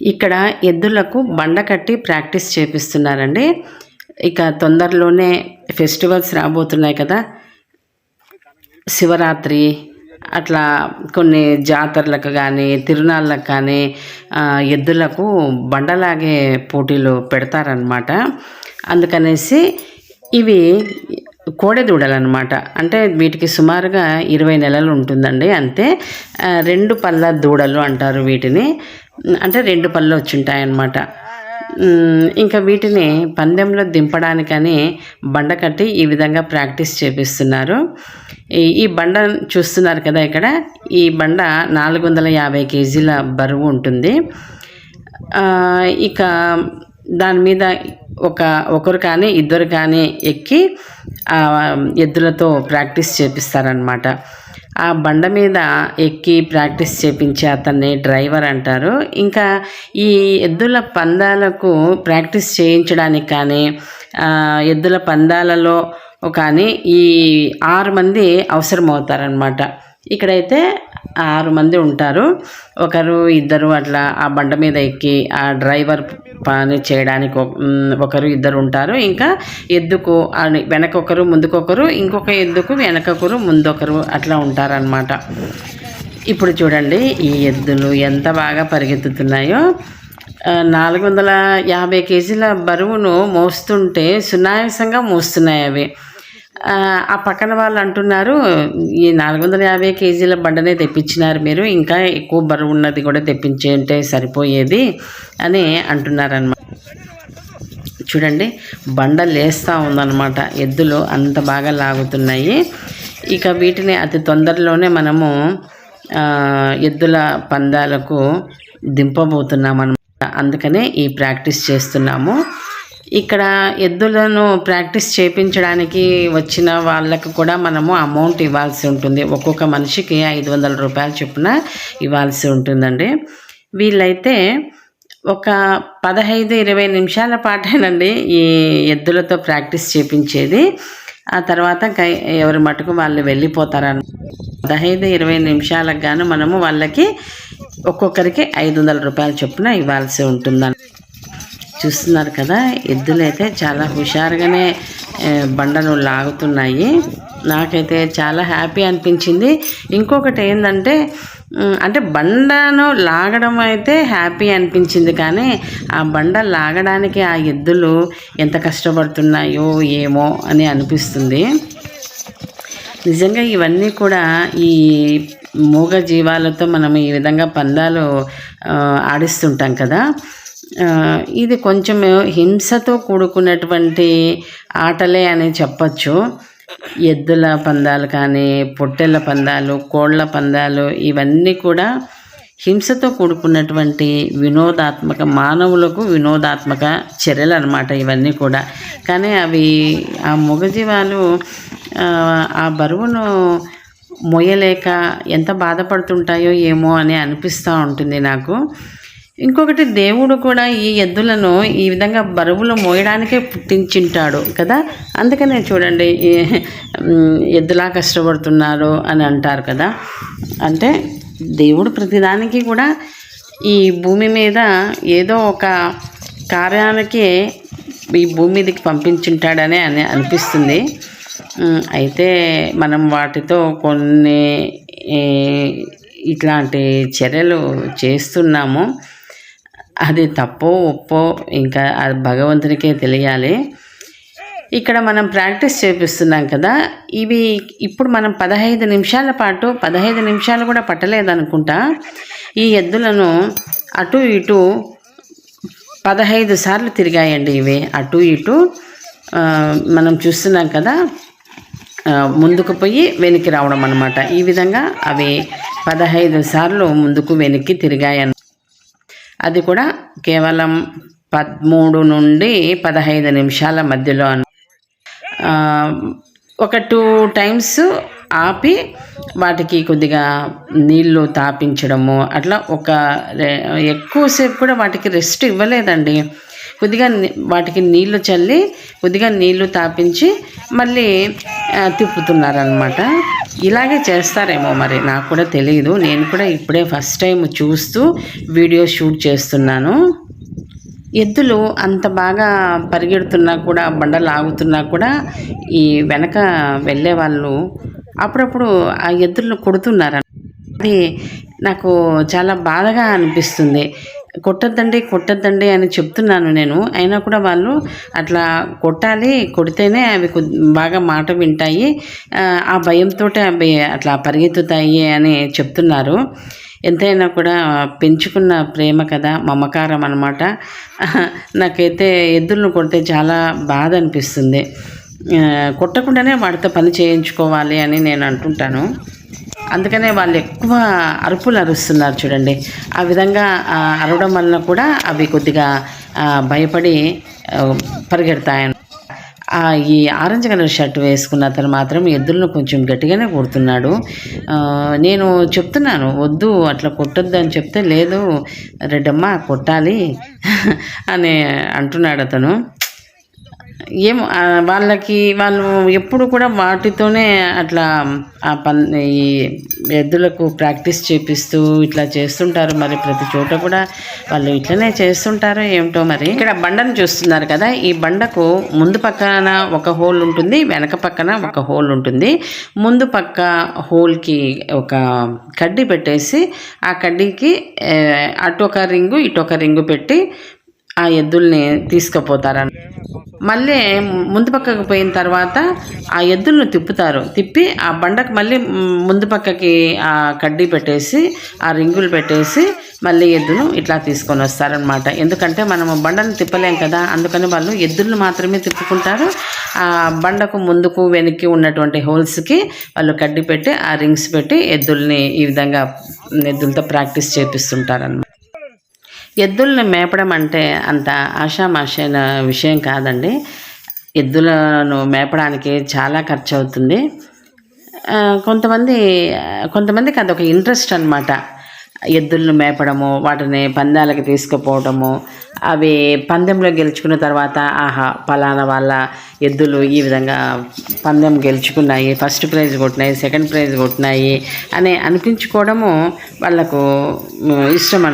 ఇక్కడ ఎద్దులకు బండ కట్టి ప్రాక్టీస్ చేపిస్తున్నారండి. ఇక తొందరలోనే ఫెస్టివల్స్ రాబోతున్నాయి కదా. శివరాత్రి అట్లా కొన్ని జాతరలకు కానీ తిరునాళ్ళకు కానీ ఎద్దులకు బండలాగే పోటీలు పెడతారనమాట అందుకనేసి ఇవి కోడెదూడలన్నమాట. అంటే వీటికి సుమారుగా ఇరవై నెలలు ఉంటుందండి అంతే. రెండు పళ్ళ దూడలు అంటారు వీటిని. అంటే రెండు పళ్ళు వచ్చింటాయన్నమాట. ఇంకా వీటిని పందెంలో దింపడానికని బండ కట్టి ఈ విధంగా ప్రాక్టీస్ చేపిస్తున్నారు. ఈ ఈ బండ చూస్తున్నారు కదా ఇక్కడ? ఈ బండ నాలుగు వందల యాభై కేజీల బరువు ఉంటుంది. ఇక దాని మీద ఒక ఒకరు కానీ ఇద్దరు కానీ ఎక్కి ఎద్దులతో ప్రాక్టీస్ చేపిస్తారనమాట ఆ బండ మీద ఎక్కి ప్రాక్టీస్ చేపించే అతన్ని డ్రైవర్ అంటారు. ఇంకా ఈ ఎద్దుల పందాలకు ప్రాక్టీస్ చేయించడానికి కానీ ఎద్దుల పందాలలో కానీ ఈ ఆరు మంది అవసరం అవుతారనమాట ఇక్కడైతే ఆరు మంది ఉంటారు. ఒకరు ఇద్దరు అట్లా ఆ బండ మీద ఎక్కి ఆ డ్రైవర్ పని చేయడానికి ఒకరు ఇద్దరు ఉంటారు. ఇంకా ఎద్దుకు వెనకొకరు ముందుకొకరు ఇంకొక ఎద్దుకు వెనకొకరు ముందొకరు అట్లా ఉంటారనమాట ఇప్పుడు చూడండి ఈ ఎద్దులు ఎంత బాగా పరిగెత్తుతున్నాయో. నాలుగు వందల యాభై కేజీల బరువును మోస్తుంటే సునాయాసంగా మోస్తున్నాయి అవి. ఆ, పక్కన వాళ్ళు అంటున్నారు ఈ నాలుగు వందల యాభై కేజీల బండనే తెప్పించినారు మీరు ఇంకా ఎక్కువ బరువు ఉన్నది కూడా తెప్పించే సరిపోయేది అని అంటున్నారనమాట చూడండి బండ లేస్తూ ఉందన్నమాట ఎద్దులు అంత బాగా లాగుతున్నాయి. ఇక వీటిని అతి తొందరలోనే మనము ఎద్దుల పందాలకు దింపబోతున్నాం అనమాట అందుకనే ఈ ప్రాక్టీస్ చేస్తున్నాము. ఇక్కడ ఎద్దులను ప్రాక్టీస్ చేయించడానికి వచ్చిన వాళ్ళకు కూడా మనము అమౌంట్ ఇవ్వాల్సి ఉంటుంది. ఒక్కొక్క మనిషికి ఐదు వందల రూపాయలు చొప్పున ఇవ్వాల్సి ఉంటుందండి. వీళ్ళైతే ఒక పదహైదు ఇరవై నిమిషాల పాటేనండి ఈ ఎద్దులతో ప్రాక్టీస్ చేపించేది. ఆ తర్వాత ఎవరి మటుకు వాళ్ళు వెళ్ళిపోతారని పదహైదు ఇరవై నిమిషాలకు గాను మనము వాళ్ళకి ఒక్కొక్కరికి ఐదు వందల రూపాయల చొప్పున ఇవ్వాల్సి ఉంటుందని చూస్తున్నారు కదా ఎద్దులైతే చాలా హుషారుగానే బండను లాగుతున్నాయి. నాకైతే చాలా హ్యాపీ అనిపించింది. ఇంకొకటి ఏంటంటే అంటే బండను లాగడం అయితే హ్యాపీ అనిపించింది కానీ ఆ బండ లాగడానికి ఆ ఎద్దులు ఎంత కష్టపడుతున్నాయో ఏమో అని అనిపిస్తుంది. నిజంగా ఇవన్నీ కూడా ఈ మూగ జీవాలతో మనం ఈ విధంగా పందాలు ఆడిస్తుంటాం కదా. ఇది కొంచెం హింసతో కూడుకున్నటువంటి ఆటలే అని చెప్పచ్చు. ఎద్దుల పందాలు కానీ పొట్టెల పందాలు కోళ్ళ పందాలు ఇవన్నీ కూడా హింసతో కూడుకున్నటువంటి వినోదాత్మక మానవులకు వినోదాత్మక చర్యలు అనమాట ఇవన్నీ కూడా. కానీ అవి ఆ మొగజీవాలు ఆ, ఆ బరువును మొయ్యలేక ఎంత బాధపడుతుంటాయో ఏమో అని అనిపిస్తూ ఉంటుంది నాకు. ఇంకొకటి దేవుడు కూడా ఈ ఎద్దులను ఈ విధంగా బరువులు మోయడానికే పుట్టించింటాడు కదా? అందుకనే చూడండి ఎద్దులా కష్టపడుతున్నారు అని అంటారు కదా? అంటే దేవుడు ప్రతిదానికి కూడా ఈ భూమి మీద ఏదో ఒక కార్యానికి ఈ భూమి మీదకి పంపించుంటాడని అని అనిపిస్తుంది. అయితే మనం వాటితో కొన్ని ఇట్లాంటి చర్యలు చేస్తున్నాము. అది తప్పో ఒప్పో ఇంకా అది భగవంతునికే తెలియాలి. ఇక్కడ మనం ప్రాక్టీస్ చేపిస్తున్నాం కదా ఇవి ఇప్పుడు మనం పదహైదు నిమిషాల పాటు పదహైదు నిమిషాలు కూడా పట్టలేదనుకుంటా. ఈ ఎద్దులను అటు ఇటు పదహైదు సార్లు తిరిగాయండి ఇవి. అటు ఇటు మనం చూస్తున్నాం కదా ముందుకు పోయి వెనక్కి రావడం అనమాట ఈ విధంగా అవి పదహైదు సార్లు ముందుకు వెనక్కి తిరిగాయన్న అది కూడా కేవలం పదమూడు నుండి పదహైదు నిమిషాల మధ్యలో ఒక టూ టైమ్స్ ఆపి వాటికి కొద్దిగా నీళ్ళు తాపించడము అట్లా ఒక రె- ఎక్కువసేపు కూడా వాటికి రెస్ట్ ఇవ్వలేదండి. కొద్దిగా వాటికి నీళ్ళు చల్లి కొద్దిగా నీళ్ళు తాపించి మళ్ళీ తిప్పుతున్నారనమాట ఇలాగే చేస్తారేమో మరి నాకు కూడా తెలియదు నేను కూడా ఇప్పుడే ఫస్ట్ టైం చూస్తూ వీడియో షూట్ చేస్తున్నాను. ఎద్దులు అంత బాగా పరిగెడుతున్నా కూడా బండలు ఆగుతున్నా కూడా ఈ వెనక వెళ్ళే వాళ్ళు అప్పుడప్పుడు ఆ ఎద్దులను కొడుతున్నారు అది నాకు చాలా బాధగా అనిపిస్తుంది. కొట్టద్దండి కొట్టద్దండి అని చెప్తున్నాను నేను. అయినా కూడా వాళ్ళు అట్లా కొట్టాలి కొడితేనే అవి బాగా మాట వింటాయి. ఆ, భయంతో అవి అట్లా పరిగెత్తుతాయి అని చెప్తున్నారు. ఎంతైనా కూడా పెంచుకున్న ప్రేమ కదా మమకారం అనమాట నాకైతే ఎద్దులను కొడితే చాలా బాధ అనిపిస్తుంది. కొట్టకుండానే వాటితో పని చేయించుకోవాలి అని నేను అంటుంటాను. అందుకనే వాళ్ళు ఎక్కువ అరుపులు అరుస్తున్నారు చూడండి. ఆ విధంగా అరవడం వలన కూడా అవి కొద్దిగా భయపడి పరిగెడతాయని. పరిగెడతాయి ఆ, ఈ ఆరెంజ్ కలర్ షర్ట్ వేసుకున్న అతను మాత్రం ఎద్దులను కొంచెం గట్టిగానే కొడుతున్నాడు. నేను చెప్తున్నాను వద్దు అట్లా కొట్టొద్దు అని చెప్తే లేదు రెడ్డమ్మ కొట్టాలి అని అంటున్నాడు అతను. ఏమో వాళ్ళకి వాళ్ళు ఎప్పుడు కూడా వాటితోనే అట్లా ఆ పన్ ఈ ఎద్దులకు ప్రాక్టీస్ చేపిస్తూ ఇట్లా చేస్తుంటారు మరి ప్రతి చోట కూడా. వాళ్ళు ఇట్లనే చేస్తుంటారో ఏమిటో మరి. ఇక్కడ బండను చూస్తున్నారు కదా. ఈ బండకు ముందు పక్కన ఒక హోల్ ఉంటుంది వెనక పక్కన ఒక హోల్ ఉంటుంది. ముందు పక్క హోల్కి ఒక కడ్డీ పెట్టేసి ఆ కడ్డీకి అటు ఒక రింగు ఇటు ఒక రింగు పెట్టి ఆ ఎద్దుల్ని తీసుకుపోతారని. మళ్ళీ ముందు పక్కకు పోయిన తర్వాత ఆ ఎద్దులను తిప్పుతారు. తిప్పి ఆ బండకు మళ్ళీ ముందు పక్కకి ఆ కడ్డీ పెట్టేసి ఆ రింగులు పెట్టేసి మళ్ళీ ఎద్దును ఇట్లా తీసుకొని వస్తారనమాట ఎందుకంటే మనము బండను తిప్పలేం కదా అందుకని వాళ్ళు ఎద్దులను మాత్రమే తిప్పుకుంటారు. ఆ బండకు ముందుకు వెనక్కి ఉన్నటువంటి హోల్స్కి వాళ్ళు కడ్డీ పెట్టి ఆ రింగ్స్ పెట్టి ఎద్దుల్ని ఈ విధంగా ఎద్దులతో ప్రాక్టీస్ చేపిస్తుంటారనమాట ఎద్దుల్ని మేపడం అంటే అంత ఆషామాషైన విషయం కాదండి. ఎద్దులను మేపడానికి చాలా ఖర్చు అవుతుంది కొంతమంది కొంతమందికి అదొక ఇంట్రెస్ట్ అనమాట ఎద్దులను మేపడము వాటిని పందాలకి తీసుకుపోవడము అవి పందెంలో గెలుచుకున్న తర్వాత ఆహా పలానా వాళ్ళ ఎద్దులు ఈ విధంగా పందెం గెలుచుకున్నాయి ఫస్ట్ ప్రైజ్ కొట్టినాయి సెకండ్ ప్రైజ్ కొట్టినాయి అని అనిపించుకోవడము వాళ్ళకు ఇష్టం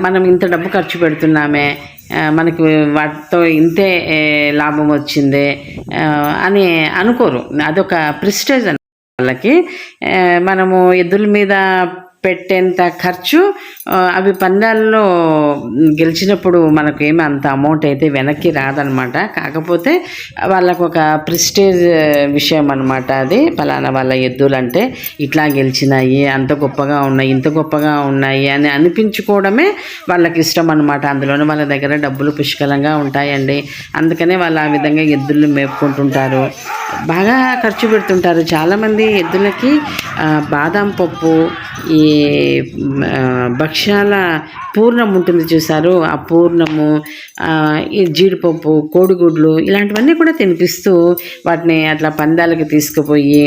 మనం ఇంత డబ్బు ఖర్చు పెడుతున్నామే మనకి వాటితో ఇంతే లాభం వచ్చిందే అని అనుకోరు. అదొక ప్రిస్టేజ్ అన్న వాళ్ళకి మనము ఎద్దుల మీద పెట్టేంత ఖర్చు అవి పందాల్లో గెలిచినప్పుడు మనకు ఏమి అంత అమౌంట్ అయితే వెనక్కి రాదనమాట. కాకపోతే వాళ్ళకు ఒక ప్రిస్టేజ్ విషయం అనమాట అది. ఫలానా వాళ్ళ ఎద్దులు అంటే ఇట్లా గెలిచినాయి అంత గొప్పగా ఉన్నాయి ఇంత గొప్పగా ఉన్నాయి అని అనిపించుకోవడమే వాళ్ళకి ఇష్టం అనమాట. అందులోనే వాళ్ళ దగ్గర డబ్బులు పుష్కలంగా ఉంటాయండి. అందుకనే వాళ్ళు ఆ విధంగా ఎద్దులు మేపుకుంటుంటారు. బాగా ఖర్చు పెడుతుంటారు. చాలామంది ఎద్దులకి బాదం పప్పు ఈ భక్ష్యాల పూర్ణం ఉంటుంది చూసారు ఆ పూర్ణము ఈ జీడిపప్పు కోడిగుడ్లు ఇలాంటివన్నీ కూడా తినిపిస్తూ వాటిని అట్లా పందాలకి తీసుకుపోయి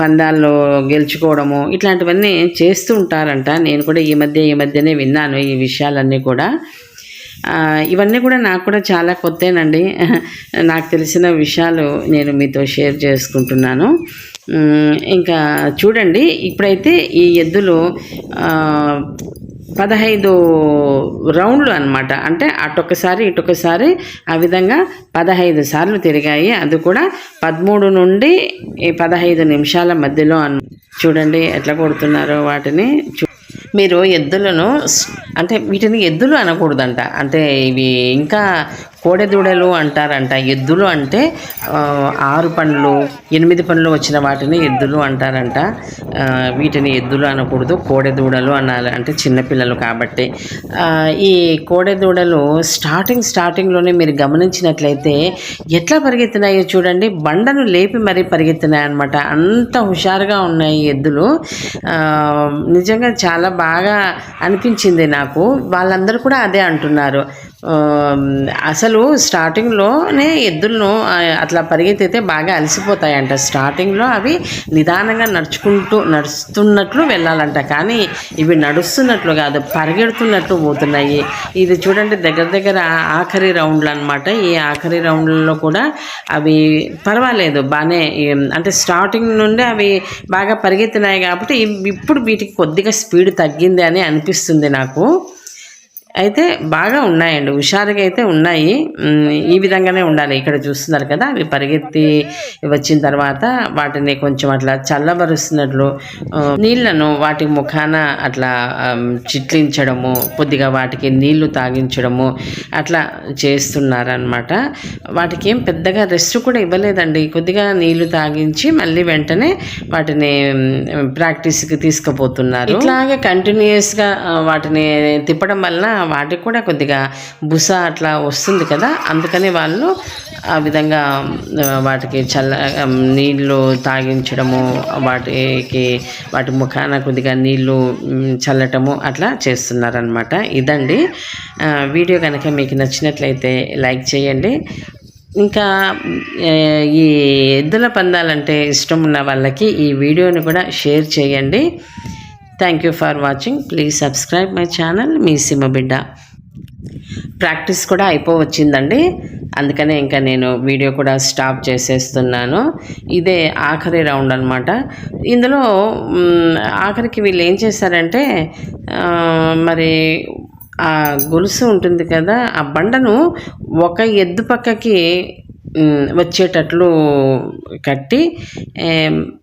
పందాల్లో గెలుచుకోవడము ఇట్లాంటివన్నీ చేస్తూ ఉంటారంట. నేను కూడా ఈ మధ్య ఈ మధ్యనే విన్నాను ఈ విషయాలన్నీ కూడా. ఇవన్నీ కూడా నాకు కూడా చాలా కొత్తేనండి. నాకు తెలిసిన విషయాలు నేను మీతో షేర్ చేసుకుంటున్నాను. ఇంకా చూడండి ఇప్పుడైతే ఈ ఎద్దులు పదహైదు రౌండ్లు అన్నమాట. అంటే అటొకసారి ఇటొకసారి ఆ విధంగా పదహైదు సార్లు తిరిగాయి. అది కూడా పదమూడు నుండి ఈ పదహైదు నిమిషాల మధ్యలో చూడండి ఎట్లా కొడుతున్నారో వాటిని చూ మీరు ఎద్దులను అంటే వీటిని ఎద్దులు అనకూడదంట. అంటే ఇవి ఇంకా కోడెదూడలు అంటారంట. ఎద్దులు అంటే ఆరు పండ్లు ఎనిమిది పండ్లు వచ్చిన వాటిని ఎద్దులు అంటారంట. వీటిని ఎద్దులు అనకూడదు కోడెదూడలు అనాలి. అంటే చిన్నపిల్లలు కాబట్టి. ఈ కోడెదూడలు స్టార్టింగ్ స్టార్టింగ్లోనే మీరు గమనించినట్లయితే ఎట్లా పరిగెత్తినాయో చూడండి. బండను లేపి మరీ పరిగెత్తినాయి అనమాట అంత హుషారుగా ఉన్నాయి ఎద్దులు. నిజంగా చాలా బాగా అనిపించింది నాకు. వాళ్ళందరూ కూడా అదే అంటున్నారు. అసలు స్టార్టింగ్లోనే ఎద్దులను అట్లా పరిగెత్తితే బాగా అలసిపోతాయంట. స్టార్టింగ్లో అవి నిదానంగా నడుచుకుంటూ నడుస్తున్నట్లు వెళ్ళాలంట. కానీ ఇవి నడుస్తున్నట్లు కాదు పరిగెడుతున్నట్లు పోతున్నాయి. ఇది చూడండి దగ్గర దగ్గర ఆఖరి రౌండ్లు అనమాట ఈ ఆఖరి రౌండ్లలో కూడా అవి పర్వాలేదు బాగానే అంటే స్టార్టింగ్ నుండి అవి బాగా పరిగెత్తినాయి కాబట్టి ఇప్పుడు వీటికి కొద్దిగా స్పీడ్ తగ్గింది అని అనిపిస్తుంది నాకు. అయితే బాగా ఉన్నాయండి హుషారుగా అయితే ఉన్నాయి. ఈ విధంగానే ఉండాలి. ఇక్కడ చూస్తున్నారు కదా అవి పరిగెత్తి వచ్చిన తర్వాత వాటిని కొంచెం అట్లా చల్లబరుస్తున్నట్లు నీళ్ళను వాటి ముఖాన అట్లా చిట్లించడము కొద్దిగా వాటికి నీళ్ళు తాగించడము అట్లా చేస్తున్నారనమాట వాటికి ఏం పెద్దగా రెస్ట్ కూడా ఇవ్వలేదండి. కొద్దిగా నీళ్ళు తాగించి మళ్ళీ వెంటనే వాటిని ప్రాక్టీస్కి తీసుకుపోతున్నారు. ఇట్లాగే కంటిన్యూస్గా వాటిని తిప్పడం వల్ల వాటికి కూడా కొద్దిగా బుస అట్లా వస్తుంది కదా అందుకని వాళ్ళు ఆ విధంగా వాటికి చల్ల నీళ్ళు తాగించడము వాటికి వాటి ముఖాన కొద్దిగా నీళ్ళు చల్లటము అట్లా చేస్తున్నారనమాట ఇదండి. వీడియో కనుక మీకు నచ్చినట్లయితే లైక్ చేయండి. ఇంకా ఈ ఎద్దుల పందాలంటే ఇష్టం ఉన్న వాళ్ళకి ఈ వీడియోని కూడా షేర్ చేయండి. Thank you for watching please subscribe my channel మీ సిమ బిడ్డ. ప్రాక్టీస్ కూడా అయిపోవచ్చిందండి. అందుకనే ఇంకా నేను వీడియో కూడా స్టాప్ చేసేస్తున్నాను. ఇదే ఆఖరి రౌండ్ అనమాట ఇందులో ఆఖరికి వీళ్ళు ఏం చేశారంటే మరి ఆ గొలుసు ఉంటుంది కదా ఆ బండను ఒక ఎద్దు పక్కకి వచ్చేటట్లు కట్టి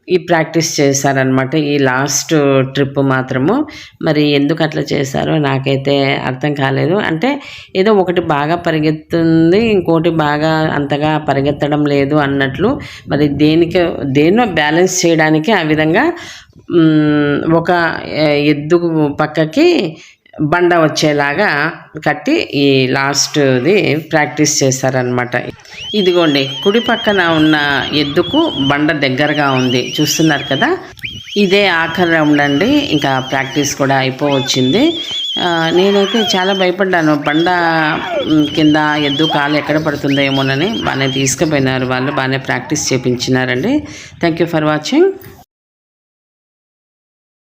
ఈ ప్రాక్టీస్ చేశారనమాట ఈ లాస్ట్ ట్రిప్ మాత్రము. మరి ఎందుకు అట్లా చేశారో నాకైతే అర్థం కాలేదు. అంటే ఏదో ఒకటి బాగా పరిగెత్తుంది ఇంకోటి బాగా అంతగా పరిగెత్తడం లేదు అన్నట్లు మరి దేనికి దేన్నో బ్యాలెన్స్ చేయడానికి ఆ విధంగా ఒక ఎద్దు పక్కకి బండ వచ్చేలాగా కట్టి ఈ లాస్ట్ది ప్రాక్టీస్ చేశారనమాట ఇదిగోండి కుడి పక్కన ఉన్న ఎద్దుకు బండ దగ్గరగా ఉంది. చూస్తున్నారు కదా? ఇదే ఆఖరి రౌండ్ అండి. ఇంకా ప్రాక్టీస్ కూడా అయిపోవచ్చింది. నేనైతే చాలా భయపడ్డాను. బండ కింద ఎద్దు కాలు ఎక్కడ పడుతుందో ఏమోనని బాగానే తీసుకుపోయినారు వాళ్ళు బాగానే practice చేపించినారండి. Thank you for watching